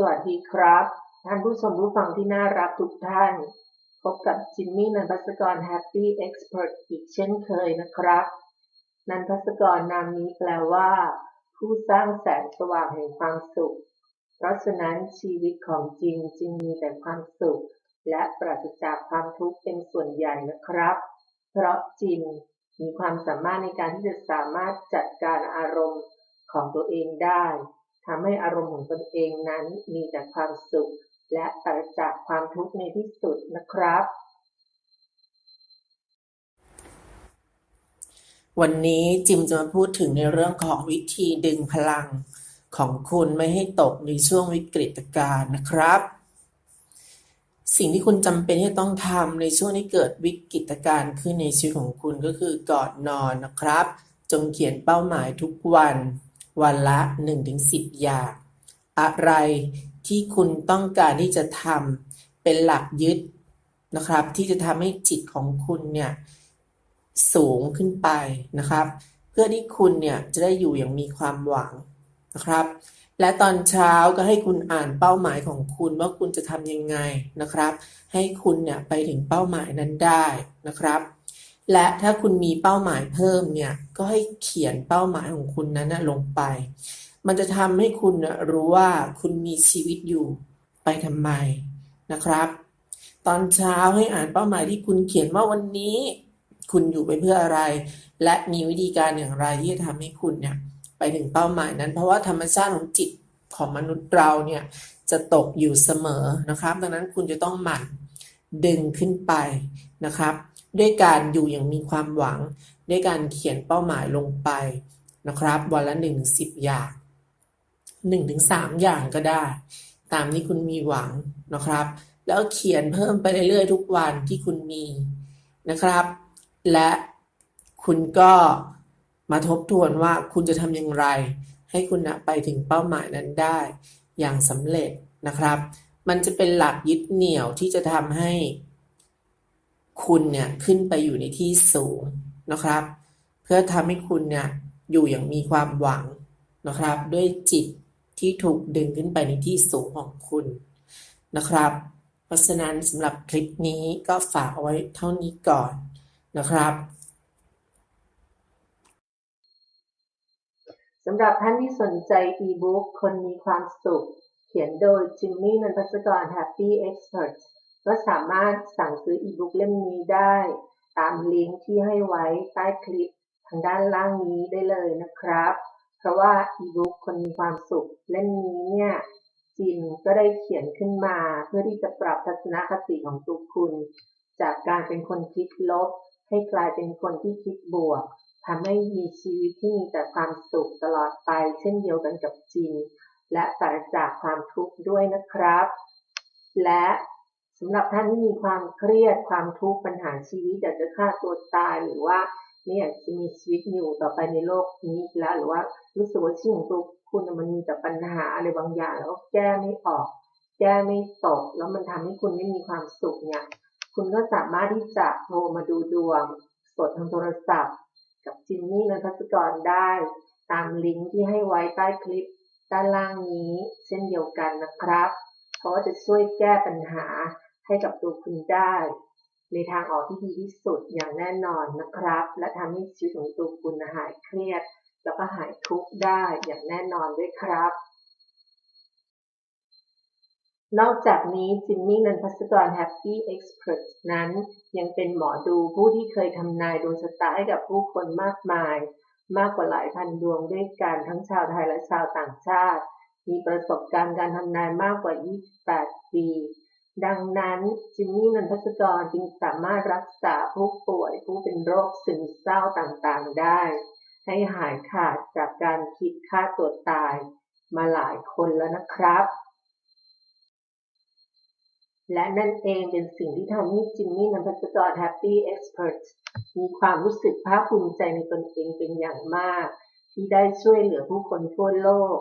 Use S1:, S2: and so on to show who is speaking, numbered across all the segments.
S1: สวัสดีครับ ท่านผู้ชมผู้ฟังที่น่ารักทุกท่าน พบกับจิมมี่นันพัสกร Happy Expert อีกเช่นเคยนะครับ นันพัสกรนามนี้แปลว่า ผู้สร้างแสงสว่างแห่งความสุข เพราะฉะนั้นชีวิตของจินจึงมีแต่ความสุข และปราศจากความทุกข์เป็นส่วนใหญ่นะครับ เพราะจินมีความสามารถในการที่จะสามารถจัดการอารมณ์ของตัวเองได้ ทำให้อารมณ์ของตนเองนั้นมีแต่ความสุข และปราศจากความทุกข์ในที่สุดนะครับ
S2: วันนี้จิมจะมาพูดถึงในเรื่องของวิธีดึงพลังของคุณไม่ให้ตกในช่วงวิกฤตการณ์นะครับ สิ่งที่คุณจำเป็นที่ต้องทำในช่วงที่เกิดวิกฤตการณ์ขึ้นในชีวิตของคุณก็คือก่อนนอนนะครับ จงเขียนเป้าหมายทุกวัน วันละ 1-10 อย่าง อะไรที่คุณต้องการที่จะทำเป็นหลักยึดนะครับ ที่จะทำให้จิตของคุณเนี่ยสูงขึ้นไปนะครับ เพื่อที่คุณเนี่ยจะได้อยู่อย่างมีความหวังนะครับ และตอนเช้าก็ให้คุณอ่านเป้าหมายของคุณว่าคุณจะทำยังไงนะครับ ให้คุณเนี่ยไปถึงเป้าหมายนั้นได้นะครับ และถ้าคุณมีเป้าหมายเพิ่มเนี่ย ก็ให้เขียนเป้าหมายของคุณนั้นนะลงไป มันจะทำให้คุณรู้ว่าคุณมีชีวิตอยู่ไปทำไมนะครับ ตอนเช้าให้อ่านเป้าหมายที่คุณเขียนว่าวันนี้ คุณอยู่ไปเพื่ออะไร และมีวิธีการอย่างไรที่จะทำให้คุณเนี่ยไปถึงเป้าหมายนั้น เพราะว่าธรรมชาติของจิตของมนุษย์เราเนี่ยจะตกอยู่เสมอนะครับ ดังนั้นคุณจะต้องหมั่นดึงขึ้นไปนะครับ ด้วยการอยู่อย่างมีความหวัง ด้วยการเขียนเป้าหมายลงไปนะครับ วันละ1นถึงสิอย่าง1ถึง3อย่างก็ได้ ตามที่คุณมีหวังนะครับ แล้วเขียนเพิ่มไปเรื่อยๆ ทุกวันที่คุณมีนะครับ และคุณก็มาทบทวนว่าคุณจะทำอย่างไร ให้คุณนะไปถึงเป้าหมายนั้นได้ อย่างสำเร็จนะครับ มันจะเป็นหลักยึดเหนี่ยวที่จะทำให้ คุณเนี่ยขึ้นไปอยู่ในที่สูงนะครับ เพื่อทำให้คุณเนี่ยอยู่อย่างมีความหวังนะครับ ด้วยจิตที่ถูกดึงขึ้นไปในที่สูงของคุณนะครับ เพราะฉะนั้นสำหรับคลิปนี้ก็ฝากเอาไว้เท่านี้ก่อนนะครับ
S1: สำหรับท่านที่สนใจอีบุ๊กคนมีความสุข เขียนโดยจิมมี่นันพัสกร Happy Expert ก็สามารถสั่งซื้ออีบุ๊กเล่มนี้ได้ ตามลิงก์ที่ให้ไว้ใต้คลิปทางด้านล่างนี้ได้เลยนะครับ เพราะว่าอีบุ๊กคนมีความสุขเล่มนี้เนี่ยจิมก็ได้เขียนขึ้นมาเพื่อที่จะปรับทัศนคติของตัวคุณ จากการเป็นคนคิดลบ ให้กลายเป็นคนที่คิดบวกทำให้มีชีวิตที่มีแต่ความสุขตลอดไป เช่นเดียวกันกับจิน และปราศจากความทุกข์ด้วยนะครับ และ สำหรับท่านที่มีความเครียดความทุกข์ปัญหาชีวิตอยากจะฆ่าตัวตายหรือว่าไม่อยากจะมีชีวิตอยู่ต่อไปในโลกนี้แล้วหรือว่ารู้สึกว่าชีวิตของตัวคุณมันมีแต่ปัญหาอะไรบางอย่างแล้วก็แก้ไม่ออก แก้ไม่ตก แล้วมันทำให้คุณไม่มีความสุขเนี่ย คุณก็สามารถที่จะโทรมาดูดวง สดทางโทรศัพท์ กับจิมมี่นันทศกรได้ ตามลิงก์ที่ให้ไว้ใต้คลิปด้านล่างนี้ เช่นเดียวกันนะครับ เพราะจะช่วยแก้ปัญหา ให้กับตัวคุณได้ ในทางออกที่ดีที่สุดอย่างแน่นอนนะครับ และทำให้ชีวิตของตัวคุณหายเครียด แล้วก็หายทุกข์ได้อย่างแน่นอนด้วยครับ นอกจากนี้จิมมี่นันพัสกร Happy Expert นั้นยังเป็นหมอดูผู้ที่เคยทำนายดวงชะตาให้กับผู้คนมากมาย มากกว่าหลายพันดวงด้วยกันทั้งชาวไทยและชาวต่างชาติมีประสบการณ์การทำนายมากกว่า 28 ปี ดังนั้นจิมมี่นันทศกรจึงสามารถรักษาผู้ป่วยผู้เป็นโรคซึมเศร้าต่างๆได้ ให้หายขาดจากการคิดฆ่าตัวตายมาหลายคนแล้วนะครับ และนั่นเองเป็นสิ่งที่ทำให้จิมมี่นันทศกร Happy Expert มีความรู้สึกภาคภูมิใจในตนเองเป็นอย่างมาก ที่ได้ช่วยเหลือผู้คนทั่วโลก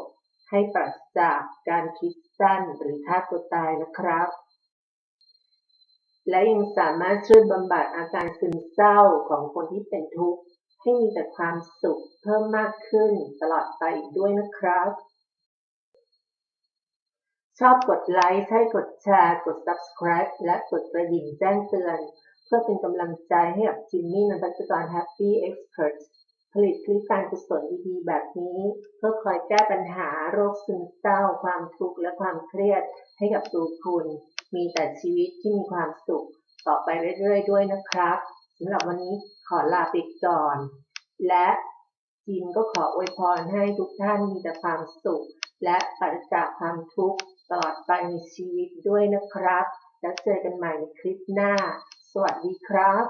S1: ให้ปราศจากการคิดสั้นหรือฆ่าตัวตายนะครับ และยังสามารถช่วยบำบัดอาการซึมเศร้าของคนที่เป็นทุกข์ ให้มีแต่ความสุขเพิ่มมากขึ้นตลอดไปอีกด้วยนะครับ ชอบกดไลค์ให้กดแชร์ กด subscribe และกดกระดิ่งแจ้งเตือน เพื่อเป็นกำลังใจให้กับจิมมี่นันทกร Happy Expert ผลิตคลิปการกุศลดีๆแบบนี้ เพื่อคอยแก้ปัญหาโรคซึมเศร้า ความทุกข์และความเครียดให้กับตัวคุณ มีแต่ชีวิตที่มีความสุขต่อไปเรื่อยๆด้วยนะครับสำหรับวันนี้ขอลาไปก่อน และจินก็ขออวยพรให้ทุกท่านมีแต่ความสุข และปราศจากความทุกข์ตลอดไปในชีวิตด้วยนะครับ แล้วเจอกันใหม่ในคลิปหน้า สวัสดีครับ